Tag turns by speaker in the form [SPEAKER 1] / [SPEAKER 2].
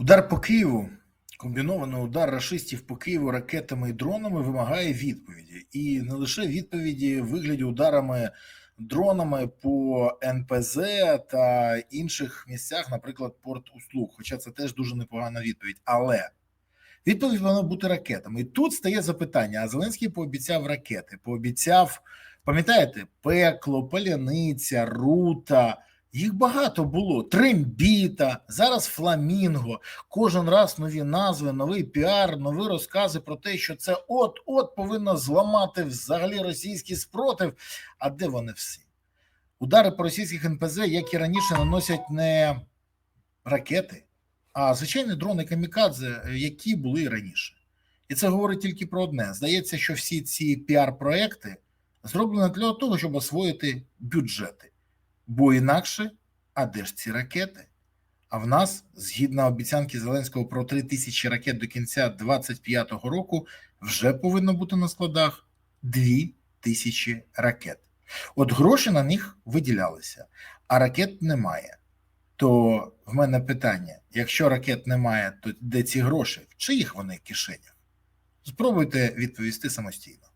[SPEAKER 1] Удар по Києву, комбінований удар рашистів по Києву ракетами і дронами вимагає відповіді. І не лише відповіді в вигляді ударами дронами по НПЗ та інших місцях, наприклад, порт услуг. Хоча це теж дуже непогана відповідь. Але відповідь повинна бути ракетами. І тут стає запитання: а Зеленський пообіцяв ракети, пообіцяв, пам'ятаєте, пекло, паляниця, рута. Їх багато було. Трембіта, зараз фламінго. Кожен раз нові назви, новий піар, нові розкази про те, що це от-от повинно зламати взагалі російський спротив. А де вони всі? Удари по російських НПЗ, як і раніше, наносять не ракети, а звичайні дрони камікадзе, які були раніше. І це говорить тільки про одне: здається, що всі ці піар-проекти зроблені для того, щоб освоїти бюджети. Бо інакше, а де ж ці ракети? А в нас, згідно обіцянки Зеленського про 3 тисячі ракет до кінця 2025 року, вже повинно бути на складах 2 тисячі ракет. От гроші на них виділялися, а ракет немає. То в мене питання: якщо ракет немає, то де ці гроші? В чиїх вони кишенях? Спробуйте відповісти самостійно.